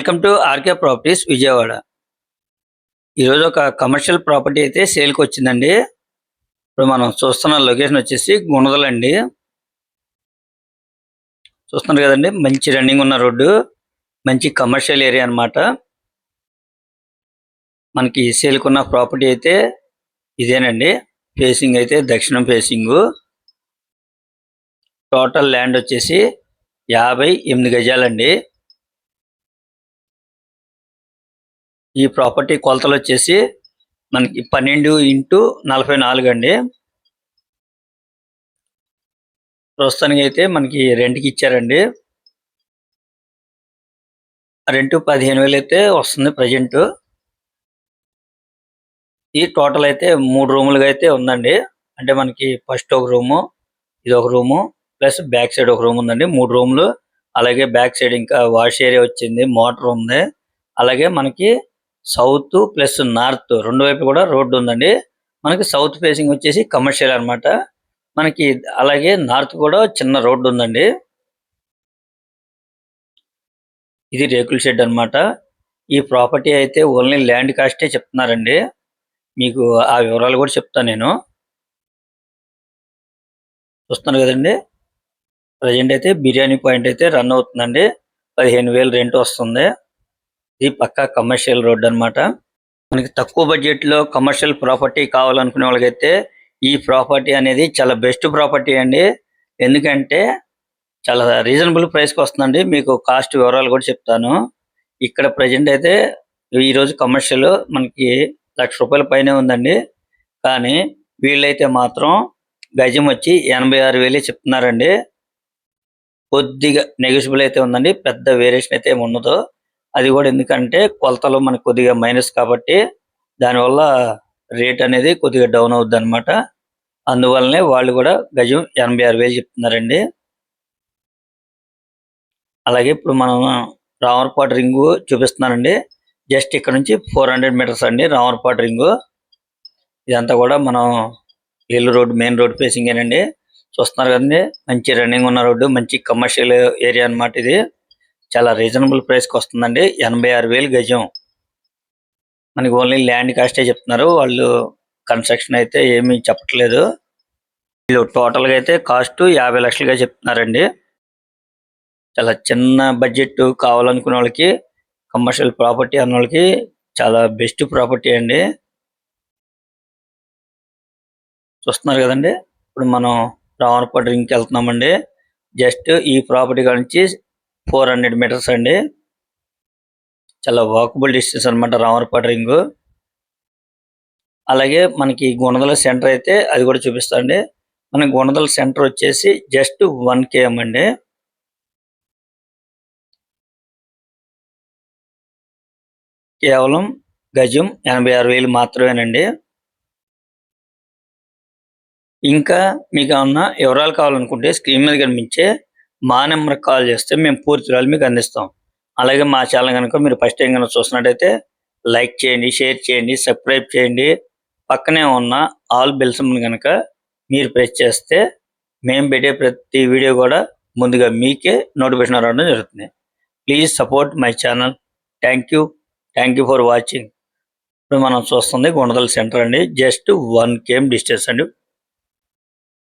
Welcome to RK properties Vijayawada. ఈరోజు ఒక commercial property అయితే సేల్కి వచ్చిందండి. ఇప్పుడు మనం చూస్తున్న లొకేషన్ వచ్చేసి గుణదలండి చూస్తున్నారు కదండి మంచి రన్నింగ్ ఉన్న రోడ్డు మంచి కమర్షియల్ ఏరియా అన్నమాట. మనకి సేల్కున్న ప్రాపర్టీ అయితే ఇదేనండి. ఫేసింగ్ అయితే దక్షిణం ఫేసింగ్ టోటల్ ల్యాండ్ వచ్చేసి యాభై ఎనిమిది గజాలండి. ఈ ప్రాపర్టీ కొలతలు వచ్చేసి మనకి పన్నెండు ఇంటూ నలభై నాలుగు అండి. ప్రస్తుతానికి అయితే మనకి రెంట్కి ఇచ్చారండి. రెంట్ పదిహేను వేలు అయితే వస్తుంది ప్రజెంట్. ఈ టోటల్ అయితే మూడు రూములుగా అయితే ఉందండి. అంటే మనకి ఫస్ట్ ఒక రూము ఇది ఒక రూము ప్లస్ బ్యాక్ సైడ్ ఒక రూమ్ ఉందండి. మూడు రూములు. అలాగే బ్యాక్ సైడ్ ఇంకా వాష్ ఏరియా వచ్చింది మోటార్ ఉంది. అలాగే మనకి సౌత్ ప్లస్ నార్త్ రెండు వైపు కూడా రోడ్డు ఉందండి. మనకి సౌత్ ఫేసింగ్ వచ్చేసి కమర్షియల్ అన్నమాట. మనకి అలాగే నార్త్ కూడా చిన్న రోడ్డు ఉందండి. ఇది రేకుల షెడ్ అన్నమాట. ఈ ప్రాపర్టీ అయితే ఓన్లీ ల్యాండ్ కాస్టే చెప్తున్నారండి. మీకు ఆ వివరాలు కూడా చెప్తాను నేను. చూస్తున్నారు కదండి. ప్రజెంట్ అయితే బిర్యానీ పాయింట్ అయితే రన్ అవుతుందండి. పదిహేను వేలు రెంట్ వస్తుంది. ఇది పక్కా కమర్షియల్ రోడ్ అన్నమాట. మనకి తక్కువ బడ్జెట్లో కమర్షియల్ ప్రాపర్టీ కావాలనుకునే వాళ్ళకైతే ఈ ప్రాపర్టీ అనేది చాలా బెస్ట్ ప్రాపర్టీ అండి. ఎందుకంటే చాలా రీజనబుల్ ప్రైస్కి వస్తుందండి. మీకు కాస్ట్ వివరాలు కూడా చెప్తాను. ఇక్కడ ప్రజెంట్ అయితే ఈ రోజు కమర్షియల్ మనకి లక్ష రూపాయల పైనే ఉందండి. కానీ వీళ్ళైతే మాత్రం గజం వచ్చి ఎనభై ఆరు వేలే చెప్తున్నారండి. కొద్దిగా నెగిషిబుల్ అయితే ఉందండి. పెద్ద వేరియేషన్ అయితే ఏమి ఉండదు. అది కూడా ఎందుకంటే కొలతలు మనకు కొద్దిగా మైనస్ కాబట్టి దానివల్ల రేట్ అనేది కొద్దిగా డౌన్ అవుద్ది అనమాట అందువల్లనే వాళ్ళు కూడా గజం ఎనభై ఆరు వేలు చెప్తున్నారండి. అలాగే ఇప్పుడు మనం రామర్పాటు రింగు చూపిస్తున్నానండి. జస్ట్ ఇక్కడ నుంచి ఫోర్ హండ్రెడ్ మీటర్స్ అండి రామర్పాటు రింగు. ఇదంతా కూడా మనం ఏలూరు రోడ్ మెయిన్ రోడ్ ఫేసింగేనండి చూస్తున్నారు కదండి మంచి రన్నింగ్ ఉన్న రోడ్డు మంచి కమర్షియల్ ఏరియా అన్నమాట ఇది. చాలా రీజనబుల్ ప్రైస్కి వస్తుందండి. ఎనభై ఆరు వేలు గజం. మనకి ఓన్లీ ల్యాండ్ కాస్టే చెప్తున్నారు. వాళ్ళు కన్స్ట్రక్షన్ అయితే ఏమీ చెప్పట్లేదు. వీళ్ళు టోటల్గా అయితే కాస్ట్ యాభై లక్షలుగా చెప్తున్నారండి. చాలా చిన్న బడ్జెట్ కావాలనుకునే వాళ్ళకి కమర్షియల్ ప్రాపర్టీ అన్న వాళ్ళకి చాలా బెస్ట్ ప్రాపర్టీ అండి. చూస్తున్నారు కదండి. ఇప్పుడు మనం రావణపాడు రింగ్కి వెళ్తున్నామండి. జస్ట్ ఈ ప్రాపర్టీ నుంచి ఫోర్ హండ్రెడ్ మీటర్స్ అండి. చాలా వాకబుల్ డిస్టెన్స్ అనమాట రామరపాటి రింగ్. అలాగే మనకి గుణదల సెంటర్ అయితే అది కూడా చూపిస్తాండి. మన గుణదల సెంటర్ వచ్చేసి జస్ట్ వన్ కేఎం అండి. కేవలం గజం ఎనభై ఆరు వేలు మాత్రమేనండి. ఇంకా మీకు ఏమన్నా వివరాలు కావాలనుకుంటే స్క్రీన్ మీద కనిపించే మా నెంబర్కి కాల్ చేస్తే మేము పూర్తి వివరాలు మీకు అందిస్తాం. అలాగే మా ఛానల్ కనుక మీరు ఫస్ట్ టైం కనుక చూసినట్టయితే లైక్ చేయండి షేర్ చేయండి సబ్స్క్రైబ్ చేయండి. పక్కనే ఉన్న ఆల్ బెల్స్ కనుక మీరు ప్రెస్ చేస్తే మేము పెట్టే ప్రతి వీడియో కూడా ముందుగా మీకే నోటిఫికేషన్ రావడం జరుగుతుంది. Please support my channel. Thank you. Thank you for watching. ఇప్పుడు మనం చూస్తుంది గుణదల సెంటర్ అండి. జస్ట్ వన్ కేఎం డిస్టెన్స్ అండి.